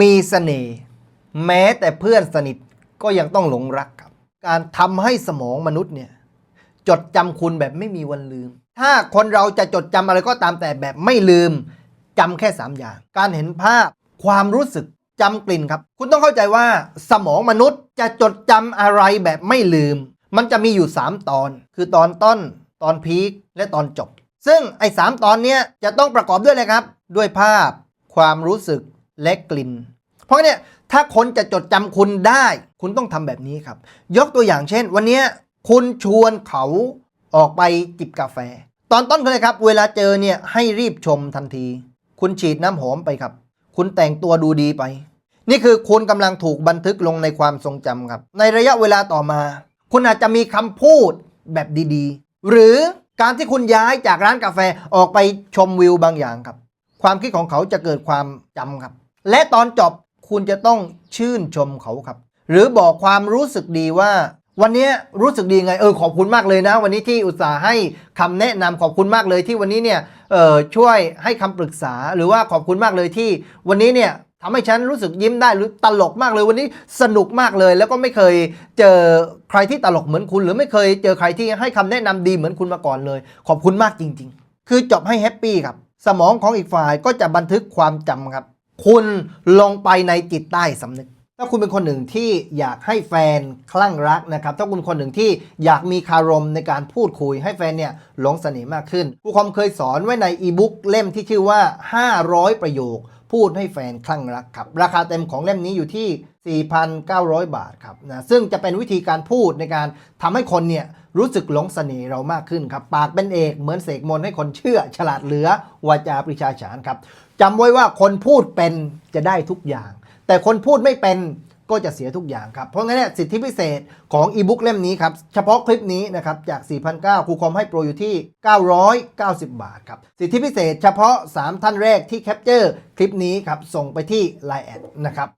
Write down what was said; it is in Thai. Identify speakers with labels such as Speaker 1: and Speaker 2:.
Speaker 1: มีเสน่ห์แม้แต่เพื่อนสนิทก็ยังต้องหลงรักครับ การทำให้สมองมนุษย์เนี่ยจดจำคุณแบบไม่มีวันลืม ถ้าคนเราจะจดจำอะไรก็ตามแต่แบบไม่ลืมจำแค่ 3 อย่าง การเห็นภาพความรู้สึกจำกลิ่นครับ คุณต้องเข้าใจว่าสมองมนุษย์จะจดจำอะไรแบบไม่ลืม มันจะมีอยู่ 3 ตอน คือตอนต้น ตอนพีคและตอนจบ ซึ่งไอ้สามตอนเนี้ยจะต้องประกอบด้วยอะไรครับ ด้วยภาพ ความรู้สึก และกลิ่น เพราะเนี่ยถ้าคนจะจดจำคุณได้ คุณต้องทำแบบนี้ครับ ยกตัวอย่างเช่น วันนี้คุณชวนเขาออกไปจิบกาแฟ ตอนต้นเลยครับ เวลาเจอเนี่ยให้รีบชมทันที คุณฉีดน้ำหอมไปครับ คุณแต่งตัวดูดีไป นี่คือคุณกำลังถูกบันทึกลงในความทรงจำครับ ในระยะเวลาต่อมา คุณอาจจะมีคำพูดแบบดีๆ หรือการที่คุณย้ายจากร้านกาแฟออกไปชมวิวบางอย่างครับ ความคิดของเขาจะเกิดความจำครับ และตอนจบคุณจะต้องชื่นชมเขาครับ หรือบอกความรู้สึกดีว่า วันนี้รู้สึกดีไงเออขอบคุณมากเลยนะ วันนี้ที่อุตส่าห์ให้คำแนะนำขอบคุณมากเลยที่วันนี้เนี่ยเออช่วยให้คำปรึกษาหรือว่าขอบคุณมากเลยที่วันนี้เนี่ยทำให้ฉันรู้สึกยิ้มได้หรือตลกมากเลยวันนี้สนุกมากเลย แล้วก็ไม่เคยเจอใครที่ตลกเหมือนคุณ หรือไม่เคยเจอใครที่ให้คำแนะนำดีเหมือนคุณมาก่อนเลย ขอบคุณมากจริง ๆ คือจบให้แฮปปี้ครับ สมองของอีกฝ่ายก็จะบันทึกความจำครับ คุณลงไปในจิตใต้สำนึก ถ้าคุณเป็นคนหนึ่งที่อยากให้แฟนคลั่งรักนะครับ ถ้าคุณคนหนึ่งที่อยากมีคารมในการพูดคุยให้แฟนเนี่ยหลงเสน่ห์มากขึ้นครูคอมเคยสอนไว้ในอีบุ๊กเล่มที่ชื่อว่า 500 ประโยค พูดให้แฟนคลั่งรักครับ ราคาเต็มของเล่มนี้อยู่ที่ 4,900 บาทครับนะซึ่งจะเป็นวิธีการพูดในการทำให้คนเนี่ยรู้สึกหลงเสน่ห์เรามากขึ้นครับ ปากเป็นเอกเหมือนเสกมนให้คนเชื่อ ฉลาดเหลือวาจาปริชาฉานครับจำไว้ว่าคนพูดเป็นจะได้ทุกอย่าง แต่คนพูดไม่เป็น ก็จะเสียทุกอย่างครับ เพราะงั้นเนี่ยสิทธิพิเศษของอีบุ๊กเล่มนี้ครับ เฉพาะคลิปนี้นะครับ จาก 4,900ครูคอมให้โปรอยู่ที่ 990 บาทครับ สิทธิพิเศษเฉพาะ 3 ท่านแรกที่แคปเจอร์คลิปนี้ครับ ส่งไปที่ Line แอดนะครับ